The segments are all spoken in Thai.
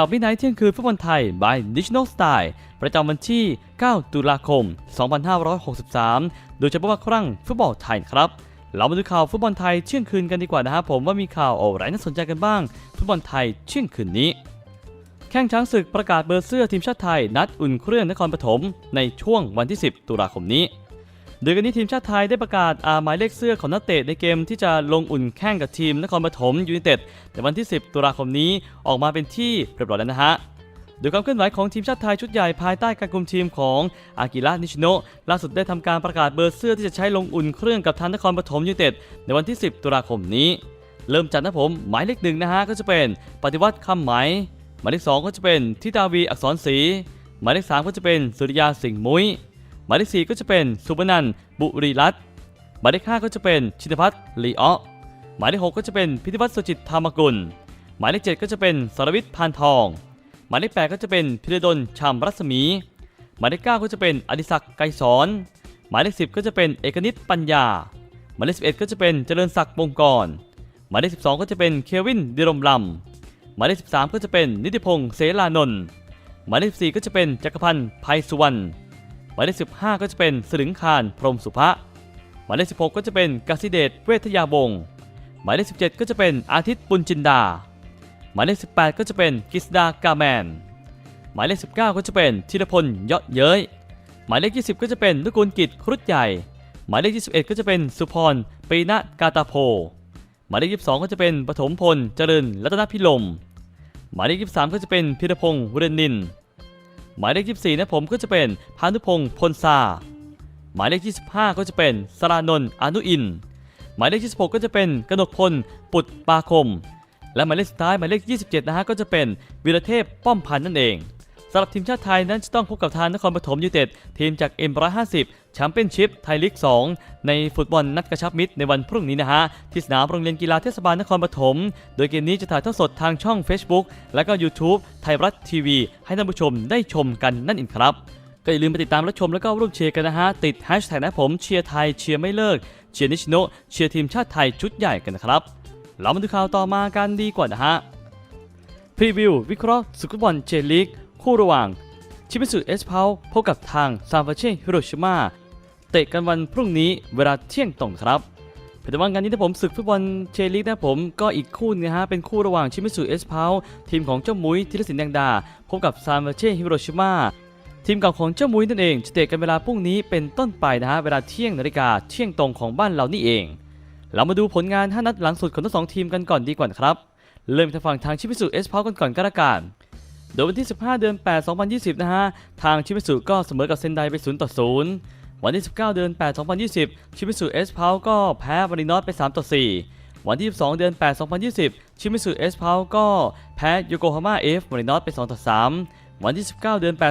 ข่าววินัยเที่ยงคืนฟุตบอลไทย by National Style ประจำวันที่ 9 ตุลาคม 2563 โดยเฉพาะว่าครั้งฟุตบอลไทยครับ เรามาดูข่าวฟุตบอลไทยเที่ยงคืนกันดีกว่านะครับผมว่ามีข่าวอะไรน่าสนใจกันบ้าง ฟุตบอลไทยเที่ยงคืนนี้ แข่งช้างศึกประกาศเบอร์เสื้อทีมชาติไทย นัดอุ่นเครื่องนครปฐมในช่วงวันที่ 10 ตุลาคมนี้ โดยกันนี้ทีมชาติไทยได้ประกาศาหมายเลขเสื้อของนักเตะในเกมที่จะลงอุ่นแข่งกับทีมนครปฐมยูไนเต็ดในวันที่ 10 ตุลาคมนี้ออกมาเป็นที่เรียบร้อยแล้วนะฮะโดยความเคลื่อนไหวของทีมชาติไทยชุดใหญ่ภายใต้การคุมทีมของอากิระนิชิโนะล่าสุดได้ทำการประกาศเบอร์เสื้อที่จะใช้ลงอุ่นเครื่องกับทางนครปฐมยูไนเต็ดในวันที่ 10 ตุลาคมนี้ เริ่มจากนะผมหมายเลขหนึ่งนะฮะก็จะเป็นปฏิวัติคำไหมายหมายเลขสองก็จะเป็นทิตาวีอักษรศรีหมายเลขสามก็จะเป็นสุริยาสิงห์มุ้ย หมายเลขสี่ก็จะเป็นสุบนันบุรีรัตน์หมายเลขห้าก็จะเป็นชินพัฒน์ลีอ้อหมายเลขหกก็จะเป็นพิธิวัฒน์สุจิตธรรมกุล หมายเลขเจ็ดก็จะเป็นสรวิทย์พานทอง หมายเลขแปดก็จะเป็นพิรดลชามรัศมี หมายเลขเก้าก็จะเป็นอดิศักดิ์ไกรสอนหมายเลขสิบก็จะเป็นเอกนิตปัญญา หมายเลขสิบเอ็ดก็จะเป็นเจริญศักดิ์วงกรหมายเลขสิบสองก็จะเป็นเควินดิรมลำหมายเลขสิบสามก็จะเป็นนิติพงษ์เสลานนท์หมายเลขสิบสี่ก็จะเป็นจักรพันธ์ภัยสุวรรณ มายเลขสิบห้าก็จะเป็นสลึงคารพรหมสุภะหมายเลขสิบหกก็จะเป็นกสิเดชเวทยาวงศ์หมายเลขสิบเจ็ดก็จะเป็นอาทิตย์ปุญจินดา หมายเลข18 ก็จะเป็นกิสดากาแมน หมายเลข19 ก็จะเป็นธีรพลเยาะเย้ย หมายเลข20 ก็จะเป็นนุกูลกิจครุฑใหญ่ หมายเลข21 ก็จะเป็นสุพรปีนะกาตาโพ หมายเลข22 ก็จะเป็นปฐมพลเจริญรัตนพิลม หมายเลข23 ก็จะเป็นพิรพงศ์วเรนนิน หมายเลข24นะผมก็จะเป็นพานุพงศ์พลซาหมายเลข25 ก็จะเป็นสรานนท์อนุอิน หมายเลข26 ก็จะเป็นกนกพล ปุตปาคม และหมายเลขสุดท้ายหมายเลข 27 นะฮะก็จะเป็นวีรเทพป้อมพันธ์นั่นเอง สำหรับทีมชาติไทยนั้นจะต้องพบกับทางนครปฐมยูเต็ดทีมจาก M150 แชมเปี้ยนชิพไทยลีก 2 ในฟุตบอลนัดกระชับมิตรในวันพรุ่งนี้นะฮะ ที่สนามโรงเรียนกีฬาเทศบาลนครปฐม โดยเกมนี้จะถ่ายทอดสดทางช่อง Facebook และก็ YouTube ไทยรัฐทีวี ให้ท่านผู้ชมได้ชมกันนั่นเองครับ ก็อย่าลืมไปติดตามรับชมแล้วก็ร่วมเชียร์กันนะฮะ ติดแฮชแท็กนะผมเชียร์ไทยเชียร์ไม่เลิกเชียร์นิชโนเชียร์ทีมชาติไทยชุดใหญ่กันนะครับเรามาดูข่าวต่อมากันดีกว่านะฮะพรีวิววิเคราะห์สุกฟุบอลเจลีก คู่ระหว่าง ชิมิสุเอสพาพบกับทางซานฟาเช่ฮิโรชิมาเตะกันวันพรุ่งนี้เวลาเที่ยงตรงครับแต่ว่างานนี้ถ้าผมศึกฟุตบอลเจลีกนะผมก็อีกคู่นะฮะเป็นคู่ระหว่างชิมิสุเอสพาทีมของเจ้ามุ้ยธีรศิลป์แดงดา พบกับซานฟาเช่ฮิโรชิมาทีมเก่าของเจ้ามุ้ยนั่นเองจะเตะกันเวลาพรุ่งนี้เป็นต้นไปนะฮะเวลาเที่ยงนาฬิกาเที่ยงตรงของบ้านเรานี่เอง เรามาดูผลงาน 5 นัดหลังสุดของทั้งสองทีมกันก่อนดีกว่าครับ เริ่มจากฝั่งทางชิมิสุเอสพากันก่อนก็แล้วกัน โดยวันที่ 15 เดือน 8 2020 นะฮะ ทางชิมิสุก็เสมอกับเซนไดไป 0 ต่อ 0 วันที่ 19 เดือน 8 2020 ชิมิสุเอสพาวก็แพ้มารินอสไป 3 ต่อ 4 วันที่12เดือน 8 2020 ชิมิสุเอสพาวก็แพ้โยโกฮาม่าเอฟมารินอสไป 2 ต่อ 3 วันที่ 19 เดือน 8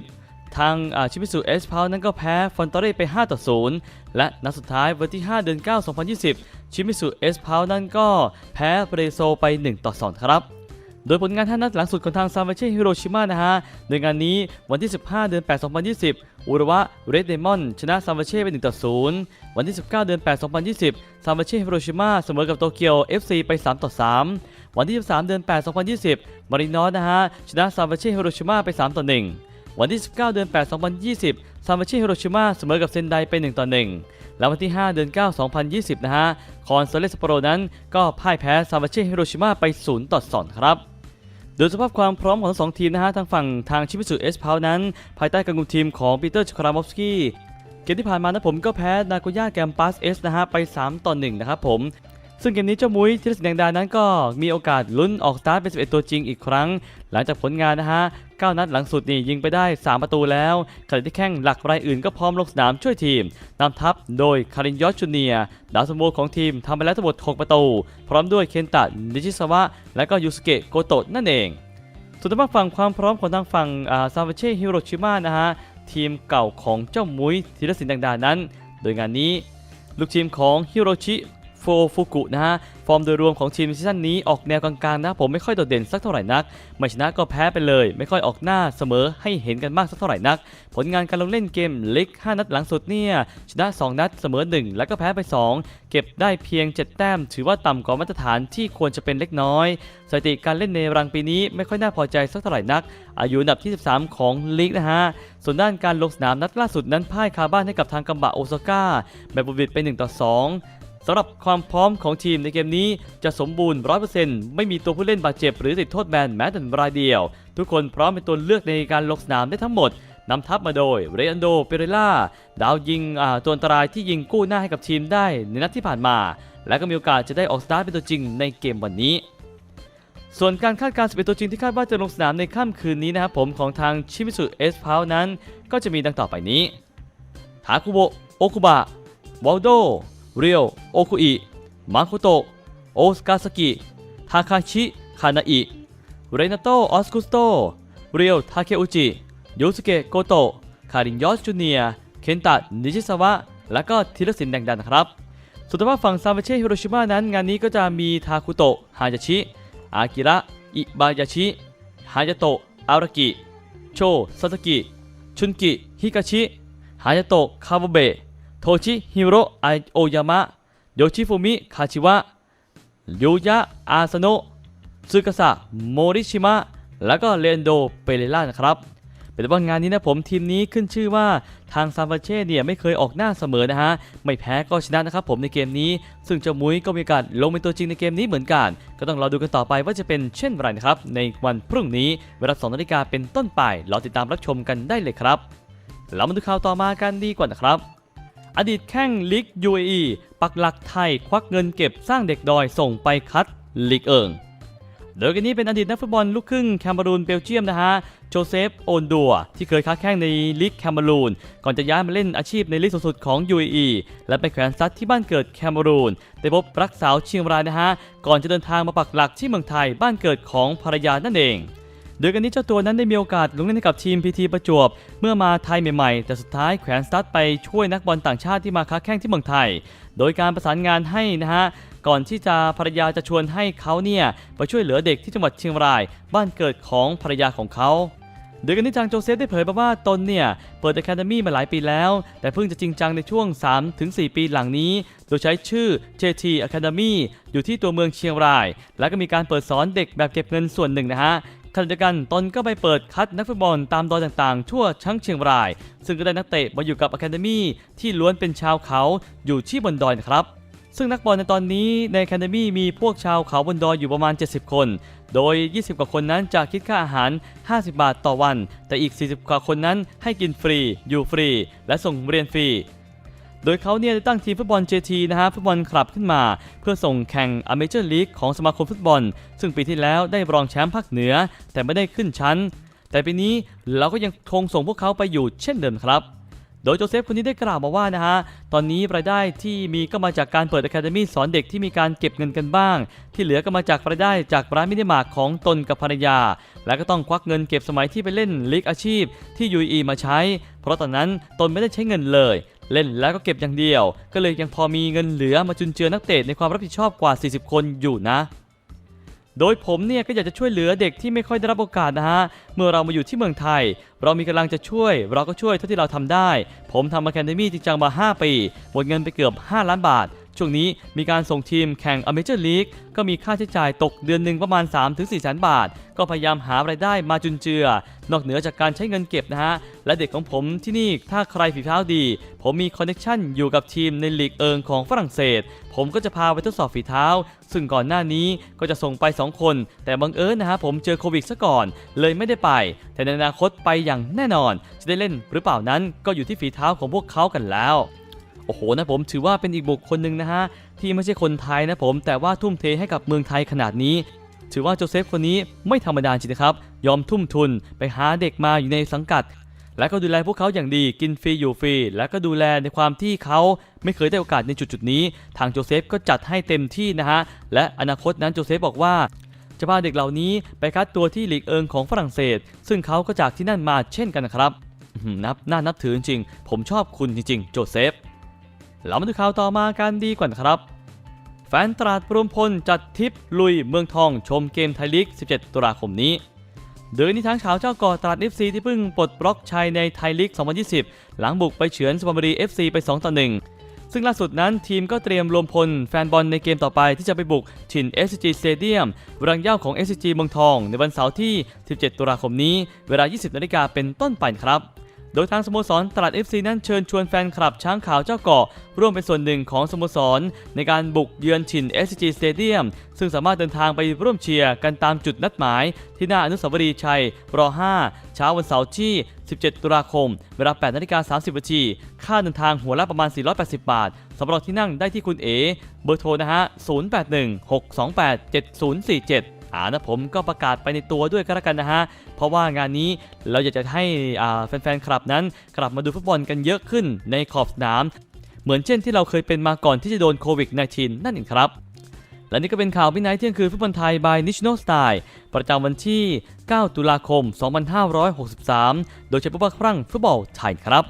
2020ทางชิมิสุเอสพาวนั้นก็แพ้ฟอนตอเร่ไป 5 ต่อ 0 และนัดสุดท้ายวันที่ 5 เดือน 9 2020 ชิมิสุเอสพาวนั้นก็แพ้เบรโซไป 1 ต่อ 2 ครับ โดยผลงานท่านัดหลังสุดของทางซานฟเช่ฮิโรชิมานะฮะโดยงานนี้วันที่ 15 เดือน 8 2020อุระวะเรดเดมอนชนะซานฟาเช่ไป1ต่อ0วันที่ 19 เดือน 8 2020ซานฟาเช่ฮิโรชิมาเสมอกับโตเกียว FC ไป3ต่อ3วันที่ 23 เดือน 8 2020 มารินอสนะฮะชนะซานฟาเช่ฮิโรชิมาไป3ต่อ1วันที่ 19 เดือน 8 2020ซานฟาเช่ฮิโรชิมาเสมอกับเซนไดไป1ต่อ1แล้ววันที่ 5 เดือน 9 2020 นะฮะคอนเซเลสโปโรนั้นก็พ่ายแพ้ซานฟาเช่ฮิโรชิมาไป0ต่อ2ครับ โดยสภาพความพร้อมของทั้งสองทีมนะฮะทางฝั่งทางชิมิสุเอสพาวนั้น ภายใต้การคุมทีมของปีเตอร์ชครามอฟสกี้เกมที่ผ่านมานะผมก็แพ้นาโกย่าแกมปัสเอสนะฮะไป 3 ต่อ 1 นะครับผม ซึ่งเกมนี้เจ้ามุ้ยธีรศิลป์แดงดานั้นก็มีโอกาสลุ้นออกสตาร์ทเป็น11ตัวจริงอีกครั้ง หลังจากผลงานนะฮะ9นัดหลังสุดนี่ยิงไปได้ 3 ประตูแล้วขณะที่แข้งหลักรายอื่นก็พร้อมลงสนามช่วยทีมนำทัพโดยคารินยอสจูเนียดาวสโมของทีมทำไปแล้วทั้งหมด 6 ประตู พร้อมด้วยเคนตะนิชิสวะ และก็ยูสเกะโกโตะนั่นเองส่วนทางฝั่งความพร้อมของทางฝั่งซานฟาเช่ฮิโรชิมานะฮะทีมเก่าของเจ้ามุ้ยธีรศิลป์แดงดานั้น โดยงานนี้ ลูกทีมของฮิโรชิ โฟฟุกุนะฮะ ฟอร์มโดยรวมของทีมซีซั่นนี้ออกแนวกลางๆนะผมไม่ค่อยโดดเด่นสักเท่าไหร่นัก ไม่ชนะก็แพ้ไปเลย ไม่ค่อยออกหน้าเสมอให้เห็นกันมากสักเท่าไหร่นัก ผลงานการลงเล่นเกมลีก5 นัดหลังสุดเนี่ย ชนะ 2 นัดเสมอ 1 แล้วก็แพ้ไป 2 เก็บได้เพียง 7 แต้ม ถือว่าต่ำกว่ามาตรฐานที่ควรจะเป็นเล็กน้อยสถิติการเล่นในรังปีนี้ไม่ค่อยน่าพอใจสักเท่าไหร่นัก อายุอันดับที่ 13 ของลีกนะฮะ ส่วนด้านการลงสนามนัดล่าสุดนั้นพ่ายคาบ้านให้กับทางกัมบะโอซาก้าแบบบุบิดไป1ต่อ2 สำหรับความพร้อมของทีมในเกมนี้จะสมบูรณ์ 100%ไม่มีตัวผู้เล่นบาดเจ็บหรือติดโทษแบนแม้แต่รายเดียว ทุกคนพร้อมเป็นตัวเลือกในการลงสนามได้ทั้งหมดนำทัพมาโดยเรอันโดเปเรล่าดาวยิงตัวอันตรายที่ยิงกู้หน้าให้กับทีมได้ในนัดที่ผ่านมา และก็มีโอกาสจะได้ออกสตาร์ทเป็นตัวจริงในเกมวันนี้ ส่วนการคาดการณ์11ตัวจริงที่คาดว่าจะลงสนามในค่ำคืนนี้นะครับผมของทางชิมิสุเอสพาวนั้น ก็จะมีดังต่อไปนี้ทาคุโบโอคุบะวอลโด เรียว โอคุอิ มาโคโตะ โอสกาสกิ ทาคาชิ คานาอิ เรนาโต ออสกุสโต เรียว ทาเคอุจิ ยูสุเกะ โกโตะ คารินยอสจูเนีย เคนตะ นิชิซาวะ และก็ธีรศิลป์แดงดันนะครับส่วนทางฝั่งซานเฟเช่ฮิโรชิมานั้น งานนี้ก็จะมีทาคุโตะ ฮายาชิ อากิระ อิบายาชิ ฮายาโตะ อารากิ โชซาสกิ ชุนกิ ฮิกาชิ ฮายาโตะ คาวาเบะ โทชิฮิโรไอโอยามะโยชิฟุมิคาชิวะยูยะอาซโนะซึกาสะโมริชิมะแล้วก็เรนโดเปเรล่านะครับเป็นว่างานนี้นะผมทีมนี้ขึ้นชื่อว่าทางซานฟาเช่เนี่ยไม่เคยออกหน้าเสมอนะฮะ ไม่แพ้ก็ชนะนะครับผมในเกมนี้ ซึ่งเจ้ามุ้ยก็มีโอกาสลงเป็นตัวจริงในเกมนี้เหมือนกัน ก็ต้องรอดูกันต่อไปว่าจะเป็นเช่นไรนะครับ ในวันพรุ่งนี้เวลา2นาฬิกาเป็นต้นไปรอติดตามรับชมกันได้เลยครับเรามาดูข่าวต่อมากันดีกว่านะครับ อดีตแข้งลีก UAE ปักหลักไทยควักเงินเก็บสร้างเด็กดอยส่งไปคัดลีกเอิงโดยกันนี้เป็นอดีตนักฟุตบอลลูกครึ่งแคนารูนเบลเยียมนะฮะ โจเซฟโอนดัว ที่เคยค้าแข้งในลีกแคนารูน ก่อนจะย้ายมาเล่นอาชีพในลีกสูงสุดของ UAE และไปแขวนซัดที่บ้านเกิดแคนารูนได้พบรักสาวเชียงรายนะฮะ ก่อนจะเดินทางมาปักหลักที่เมืองไทยบ้านเกิดของภรรยานั่นเอง โดยกันนี้เจ้าตัวนั้นได้มีโอกาสลงเล่นให้กับทีมพีทีประจวบ เมื่อมาไทยใหม่ๆ แต่สุดท้ายแขวนสตาร์ทไปช่วยนักบอลต่างชาติที่มาค้าแข้งที่เมืองไทย โดยการประสานงานให้นะฮะก่อนที่จะภรรยาจะชวนให้เขาเนี่ยไปช่วยเหลือเด็กที่จังหวัดเชียงราย บ้านเกิดของภรรยาของเขาโดยกันนี้จางโจเซฟได้เผยมาว่าตนเนี่ย เปิด Academy มาหลายปีแล้ว แต่เพิ่งจะจริงจังในช่วง 3-4 ปีหลังนี้ โดยใช้ชื่อ JT Academy อยู่ที่ตัวเมืองเชียงราย และก็มีการเปิดสอนเด็กแบบเก็บเงินส่วนหนึ่งนะฮะ ขณะเดียวกันตนก็ไปเปิดคัดนักฟุตบอลตามดอยต่างๆ ทั่วทั้งเชียงราย ซึ่งก็ได้นักเตะมาอยู่กับ Academy ที่ล้วนเป็นชาวเขาอยู่ที่บนดอยนะครับซึ่งนักบอลในตอนนี้ใน Academy มีพวกชาวเขาบนดอยอยู่ประมาณ 70 คน โดย 20 กว่าคนนั้นจะคิดค่าอาหาร 50 บาทต่อวัน แต่อีก 40 กว่าคนนั้นให้กินฟรี อยู่ฟรี และส่งเรียนฟรี โดยเขาเนี่ยได้ตั้งทีมฟุตบอล JT นะฮะฟุตบอลคลับขึ้นมา เพื่อส่งแข่งอเมเจอร์ลีกของสมาคมฟุตบอล ซึ่งปีที่แล้วได้รองแชมป์ภาคเหนือ แต่ไม่ได้ขึ้นชั้น แต่ปีนี้เราก็ยังคงส่งพวกเขาไปอยู่เช่นเดิมครับโดยโจเซฟคนนี้ได้กล่าวมาว่านะฮะ ตอนนี้รายได้ที่มีก็มาจากการเปิด Academy สอนเด็กที่มีการเก็บเงินกันบ้าง ที่เหลือก็มาจากรายได้จากร้านมินิมาร์ทของตนกับภรรยา และก็ต้องควักเงินเก็บสมัยที่ไปเล่นลีกอาชีพที่ UAE มาใช้ เพราะตอนนั้นตนไม่ได้ใช้เงินเลย เล่นแล้วก็เก็บอย่างเดียว ก็เลยยังพอมีเงินเหลือมาจุนเจือนักเตะในความรับผิดชอบกว่า 40 คนอยู่นะ โดยผมเนี่ยก็อยากจะช่วยเหลือเด็กที่ไม่ค่อยได้รับโอกาสนะฮะ เมื่อเรามาอยู่ที่เมืองไทย เรามีกำลังจะช่วย เราก็ช่วยเท่าที่เราทำได้ ผมทำอะคาเดมี่จริงจังมา 5 ปี หมดเงินไปเกือบ 5 ล้านบาท ช่วงนี้มีการส่งทีมแข่งอเมเจอร์ลีกก็มีค่าใช้จ่ายตกเดือนหนึ่งประมาณ 3-4แสนบาท ก็พยายามหารายได้มาจุนเจือ นอกเหนือจากการใช้เงินเก็บนะฮะ และเด็กของผมที่นี่ถ้าใครฝีเท้าดี ผมมีคอนเนคชั่นอยู่กับทีมในลีกเอิงของฝรั่งเศส ผมก็จะพาไปทดสอบฝีเท้า ซึ่งก่อนหน้านี้ก็จะส่งไป 2 คน แต่บังเอิญนะฮะผมเจอโควิดซะก่อน เลยไม่ได้ไป แต่ในอนาคตไปอย่างแน่นอน จะได้เล่นหรือเปล่านั้นก็อยู่ที่ฝีเท้าของพวกเขากันแล้ว โอ้โหนะผมถือว่าเป็นอีกบุคคลหนึ่งนะฮะที่ไม่ใช่คนไทยนะผมแต่ว่าทุ่มเทให้กับเมืองไทยขนาดนี้ ถือว่าโจเซฟคนนี้ไม่ธรรมดาจริงนะครับ ยอมทุ่มทุนไปหาเด็กมาอยู่ในสังกัด และก็ดูแลพวกเขาอย่างดีกินฟรีอยู่ฟรีและก็ดูแลในความที่เขาไม่เคยได้โอกาสในจุดจุดนี้ ทางโจเซฟก็จัดให้เต็มที่นะฮะและอนาคตนั้นโจเซฟบอกว่าจะพาเด็กเหล่านี้ไปคัดตัวที่ลีกเอิงของฝรั่งเศส ซึ่งเขาก็จากที่นั่นมาเช่นกันนะครับนับน่านับถือจริง ผมชอบคุณจริง ๆ โจเซฟ เรามาดูข่าวต่อมากันดีกว่านะครับ แฟนตราดรวมพลจัดทิปลุยเมืองทองชมเกมไทยลีก 17 ตุลาคมนี้ โดยนี้ทางเช้าเจ้าก่อตราด FC ที่เพิ่งปลดบล็อกชัยในไทยลีก 2020 หลังบุกไปเฉือนสุพรรณบุรี FC ไป 2 ต่อ 1ซึ่งล่าสุดนั้นทีมก็เตรียมรวมพลแฟนบอลในเกมต่อไปที่จะไปบุกถิ่น SCG Stadium รังเย้าของ SCG เมืองทอง ในวันเสาร์ที่ 17 ตุลาคมนี้ เวลา 20 นาฬิกาเป็นต้นไปครับ โดยทางสโมสรตลาด FC นั้นเชิญชวนแฟนคลับช้างขาวเจ้าเกาะ ร่วมเป็นส่วนหนึ่งของสโมสร ในการบุกเยือนถิ่น SCG Stadium ซึ่งสามารถเดินทางไปร่วมเชียร์กันตามจุดนัดหมาย ที่หน้าอนุสาวรีย์ชัยร5เช้าวันเสาร์ที่ 17 ตุลาคม เวลา 8นาฬิกา30นาทีค่าเดินทางหัวละประมาณ 480 บาทสำหรับที่นั่งได้ที่คุณเอ เบอร์โทรนะฮะ 0816287047 อ่านะผมก็ประกาศไปในตัวด้วยก็แล้วกันนะฮะ เพราะว่างานนี้เราอยากจะให้แฟนๆ คลับนั้น กลับมาดูฟุตบอลกันเยอะขึ้นในขอบสนาม เหมือนเช่นที่เราเคยเป็นมาก่อนที่จะโดนโควิด -19 นั่นเองครับ และนี่ก็เป็นข่าววินัยเที่ยงคืนฟุตบอลไทย by National Style ประจำวันที่ 9 ตุลาคม 2563 โดยเฉพาะครั้งฟุตบอลไทยครับ